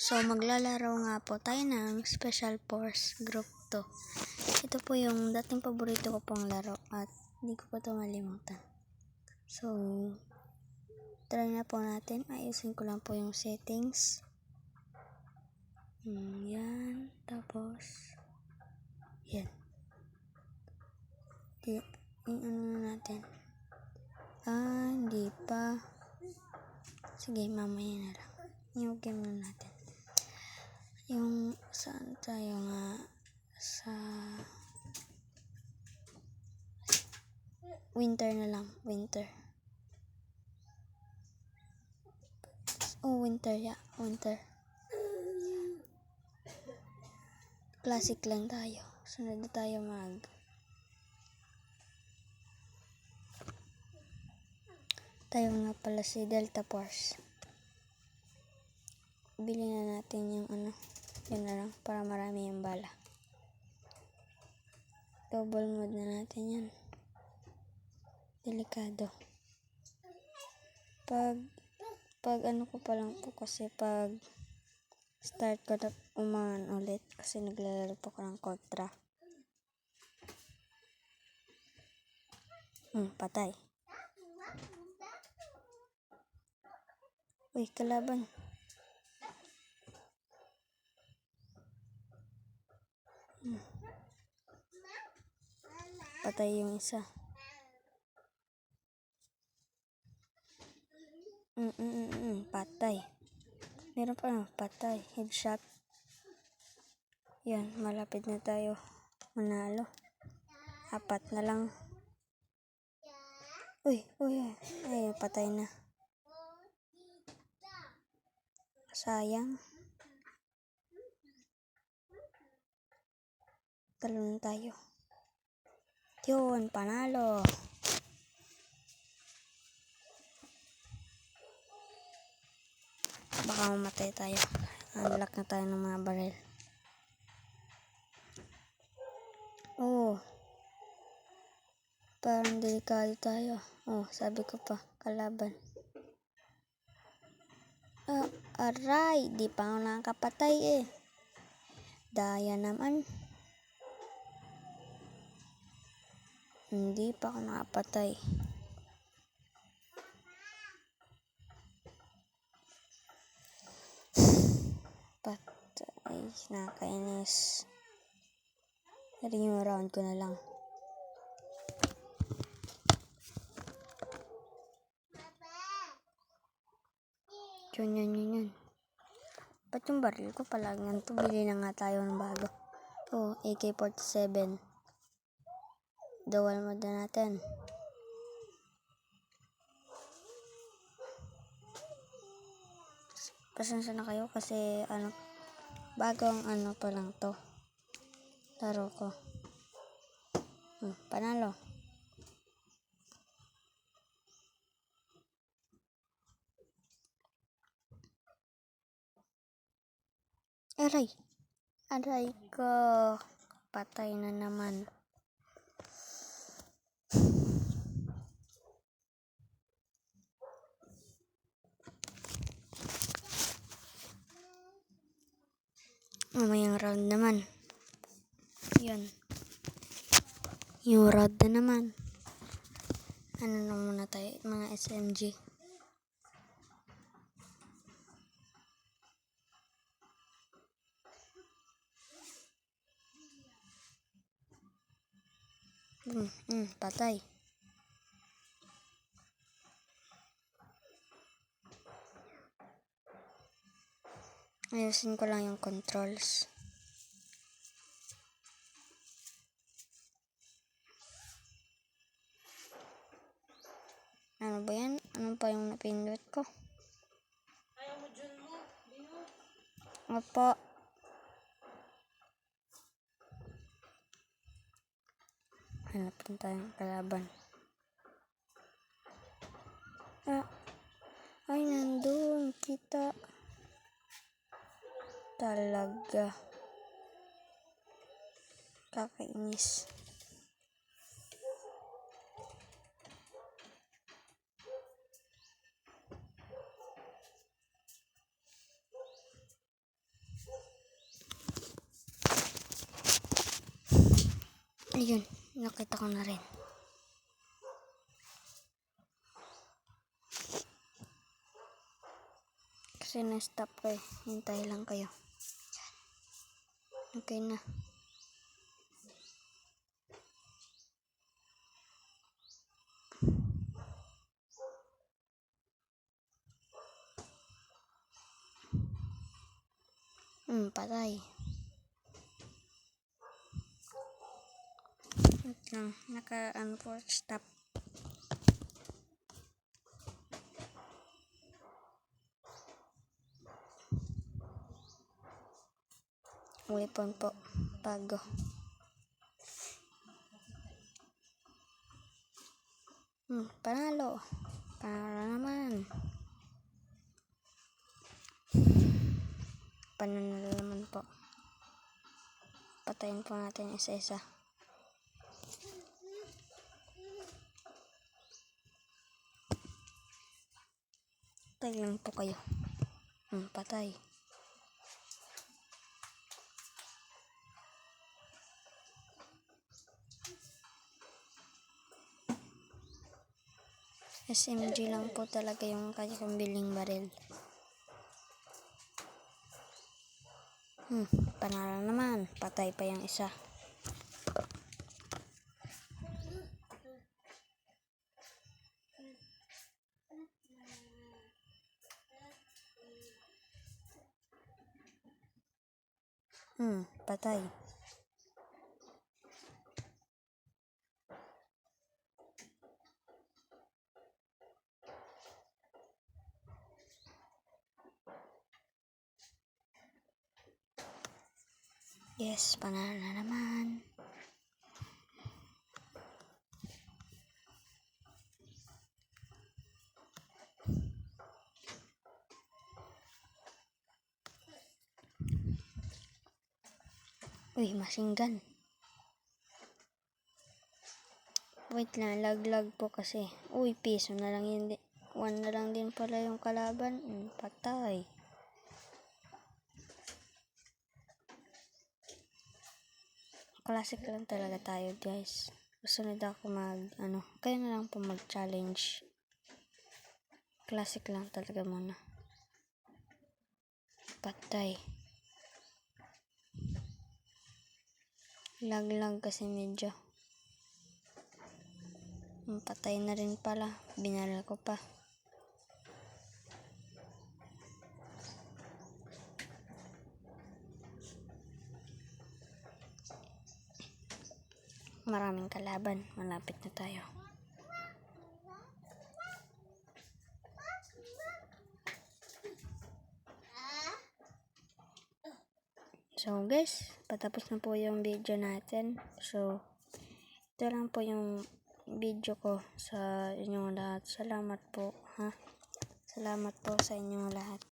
So, maglalaro nga po tayo ng Special Force Group 2. Ito po yung dating paborito ko pong laro at hindi ko pa ito malimutan. So, try na po natin. Ayusin ko lang po yung settings. Hmm, yan. Tapos, yan. Di, ano na natin. Ah, hindi pa. Sige, mamaya na lang. Yung game na natin. Yung saan tayo nga sa winter na lang. Winter. Oh, winter, yeah. Winter. Classic lang tayo. Sunod tayo mag tayo nga pala si Delta Force. Bili na natin yung ano, yun na lang, para marami yung bala. Double mode na natin yan. Delikado. Pag, pag ano ko pa lang po kasi pag start ko na umangan ulit kasi naglalaro po ko ng kontra. Hmm, patay. Uy, kalaban. Hmm. Patay yung isa. Mm, mm, mm, mm, patay. Meron pa ah, patay. Headshot. Yan, malapit na tayo manalo. Apat na lang. Uy, uy. Ay, patay na. Sayang. Talo tayo. Yun, panalo. Baka mamatay tayo. Unlock na tayo ng mga baril. Oo. Parang delikado tayo. Oh, sabi ko pa, kalaban. Ah, aray, di pa ako nakakapatay eh. Daya naman. Hindi pa ako nakapatay. Patay, nakakainis. Rin yung round ko na lang. Yun, yun, yun, yun. Ba't yung baril ko palagi ganito? Bili na nga tayo ng bago. Oh, AK-47. Dual mode na natin. Pasensya na kayo kasi ano, bagong ano pa lang to. Laro ko. Hmm, panalo. Aray. Aray ko. Patay na naman. Mamayang round naman. Yun. Yung round na naman. Ano na muna tayo? Mga SMG. Hmm, hmm, patay. Ayusin ko lang yung controls. Ano ba yan? Ano pa yung napindot ko? Ayaw mo dyan mo. Bino. Opo. Hanap na tayong kalaban. Ah. Ay, nandun. Kita talaga. Kakainis. Ayun nakita ko na rin. Kasi na-stop kayo eh. hintay lang kayo. Okay na. Hmm, patay. Wait lang, naka-ano po, stop. Weapon po, bago. Hmm, panalo. Panalo naman. Panalo naman po. Patayin po natin isa-isa. Patay lang po kayo. Hmm, patay. SMG lang po talaga yung kanyang biling baril. Hmm, panalo naman. Patay pa yung isa. Hmm, patay. Yes, panalo na naman. Uy, machine gun. Wait lang, laglag po kasi. Uy, piso na lang yun. One na lang din pala yung kalaban. Hmm, patay. Classic lang talaga tayo, guys. Gusunod ako mag, ano, kayo na lang po mag-challenge. Classic lang talaga muna. Patay. Lag-lag kasi medyo. Patay na rin pala. Binala ko pa. Maraming kalaban. Malapit na tayo. So guys, patapos na po yung video natin. So, ito lang po yung video ko sa inyong lahat. Salamat po, ha? Salamat po sa inyong lahat.